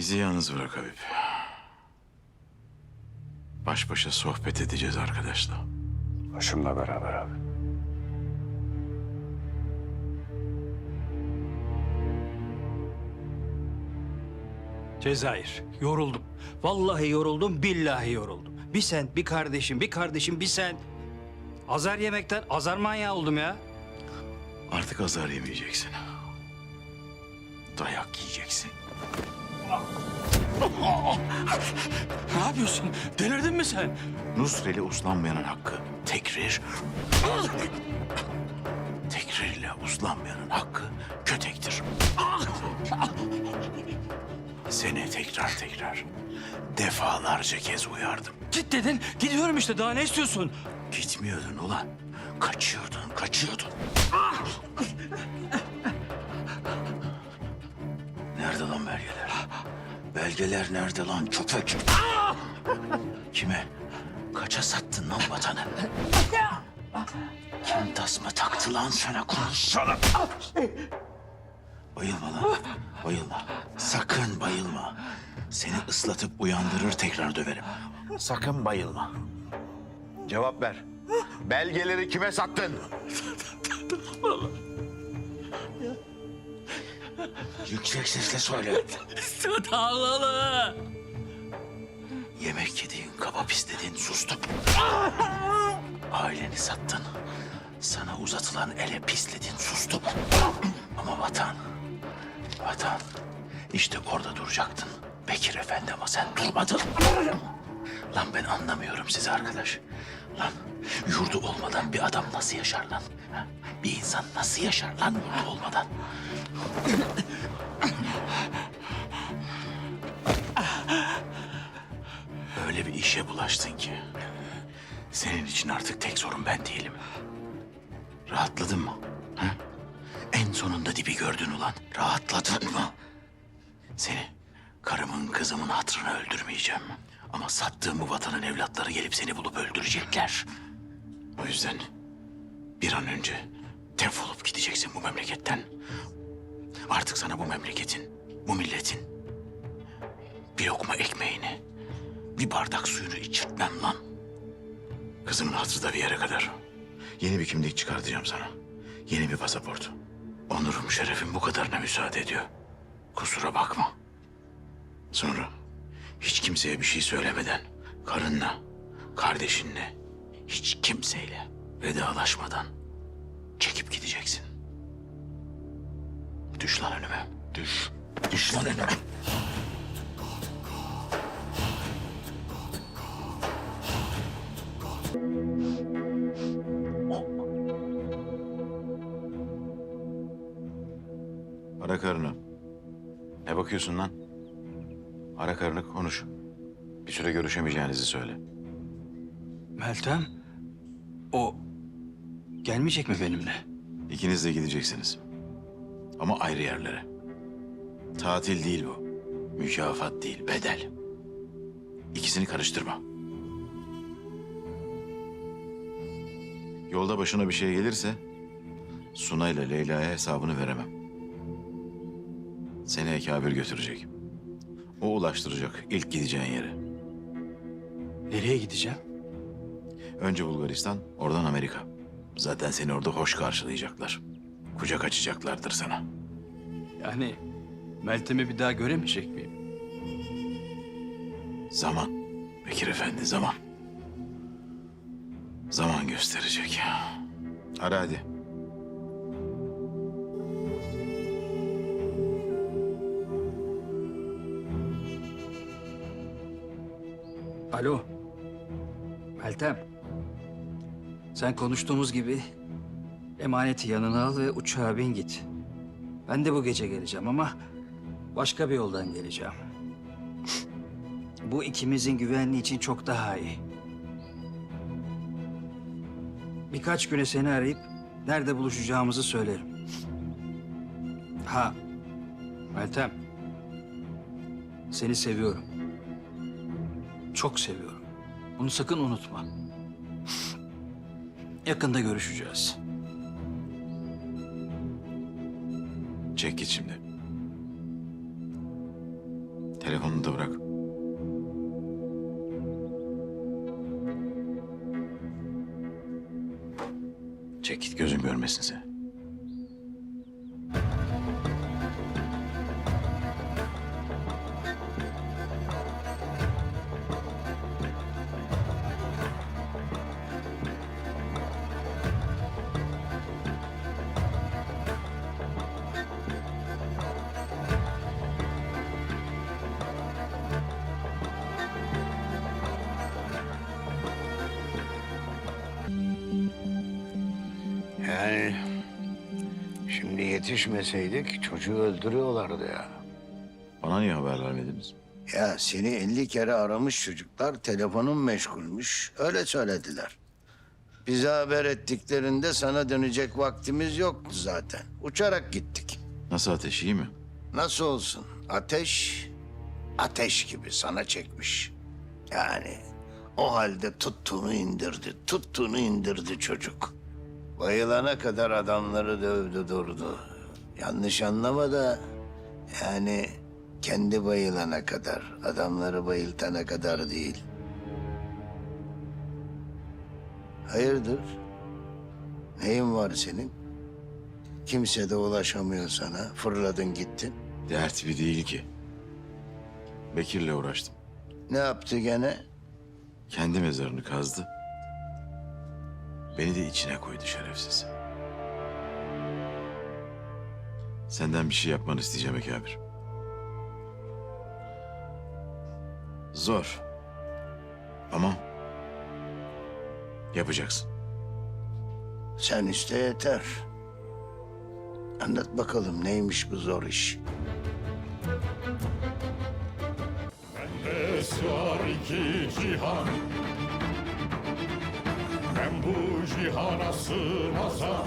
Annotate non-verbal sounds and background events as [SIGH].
Bizi yalnız bırak Habib. Baş başa sohbet edeceğiz arkadaşlar. Başımla beraber abi. Cezayir. Yoruldum. Vallahi yoruldum, billahi yoruldum. Bir sen, bir kardeşim, bir kardeşim, bir sen. Azar yemekten azar manyağı oldum ya. Artık azar yemeyeceksin. Dayak yiyeceksin. Ne yapıyorsun? Delirdin mi sen? Nusreli uslanmayanın hakkı tekrir. Tekrir ile uslanmayanın hakkı kötektir. Seni tekrar tekrar defalarca kez uyardım. Git dedin. Gidiyorum işte. Daha ne istiyorsun? Gitmiyordun ulan. Kaçıyordun, kaçıyordun. Nerede lan belgeler? Belgeler nerede lan köpek? Kime? Kaça sattın lan vatanı? Kim tasma taktı lan sana konuşsana? Bayılma lan, bayılma. Sakın bayılma. Seni ıslatıp uyandırır tekrar döverim. Sakın bayılma. Cevap ver. Belgeleri kime sattın? [LAUGHS] Yüksek sesle söyle. Dağlalı. Yemek yediğin, kaba pisledin, sustum. Aileni sattın. Sana uzatılan ele pisledin, sustum. Ama vatan, vatan. işte orada duracaktın. Bekir Efendi ama sen durmadın. Lan ben anlamıyorum sizi arkadaş. Lan yurdu olmadan bir adam nasıl yaşar lan? Ha? Bir insan nasıl yaşar lan yurdu olmadan? Öyle bir işe bulaştın ki. Senin için artık tek sorun ben değilim. Rahatladın mı? Ha? En sonunda dibi gördün ulan. Rahatladın mı? Seni karımın kızımın hatırına öldürmeyeceğim. Ama sattığım bu vatanın evlatları gelip seni bulup öldürecekler. O yüzden bir an önce defolup gideceksin bu memleketten. Artık sana bu memleketin, bu milletin bir lokma ekmeğini, bir bardak suyunu içirtmem lan. Kızımın hatırı da bir yere kadar. Yeni bir kimlik çıkartacağım sana. Yeni bir pasaport. Onurum, şerefim bu kadarına müsaade ediyor. Kusura bakma. Sonra hiç kimseye bir şey söylemeden, karınla, kardeşinle, hiç kimseyle vedalaşmadan Düş lan önüme. Düş. Düş lan önüme. Ara karını. Ne bakıyorsun lan? Ara karını konuş. Bir süre görüşemeyeceğinizi söyle. Meltem. O gelmeyecek mi benimle? İkiniz de gideceksiniz. Ama ayrı yerlere. Tatil değil bu. Mükafat değil, bedel. İkisini karıştırma. Yolda başına bir şey gelirse... Suna ile Leyla'ya hesabını veremem. Seni Ekabir götürecek. O ulaştıracak ilk gideceğin yere. Nereye gideceğim? Önce Bulgaristan, oradan Amerika. Zaten seni orada hoş karşılayacaklar. Kucak açacaklardır sana. Yani Meltem'i bir daha göremeyecek miyim? Zaman. Bekir Efendi zaman. Zaman gösterecek. Ara hadi. Alo. Meltem. Sen konuştuğumuz gibi emaneti yanına al ve uçağa bin git. Ben de bu gece geleceğim ama başka bir yoldan geleceğim. Bu ikimizin güvenliği için çok daha iyi. Birkaç güne seni arayıp nerede buluşacağımızı söylerim. Ha, Meltem. Seni seviyorum. Çok seviyorum. Bunu sakın unutma. Yakında görüşeceğiz. Çek git şimdi. Telefonunu da bırak. Çek git gözün görmesin seni. Yetişmeseydik çocuğu öldürüyorlardı ya. Bana niye haber vermediniz? Ya seni 50 kere aramış çocuklar, telefonun meşgulmüş. Öyle söylediler. Bize haber ettiklerinde sana dönecek vaktimiz yoktu zaten. Uçarak gittik. Nasıl ateş iyi mi? Nasıl olsun? Ateş, ateş gibi sana çekmiş. Yani o halde tuttuğunu indirdi, tuttuğunu indirdi çocuk. Bayılana kadar adamları dövdü durdu. Yanlış anlama da yani kendi bayılana kadar, adamları bayıltana kadar değil. Hayırdır? Neyin var senin? Kimse de ulaşamıyor sana. Fırladın gittin. Dert bir değil ki. Bekir'le uğraştım. Ne yaptı gene? Kendi mezarını kazdı. Beni de içine koydu şerefsiz. Senden bir şey yapmanı isteyeceğim Ekabir. Zor. Ama yapacaksın. Sen iste yeter. Anlat bakalım neymiş bu zor iş? Bende sığar iki cihan Ben bu cihana sığmazam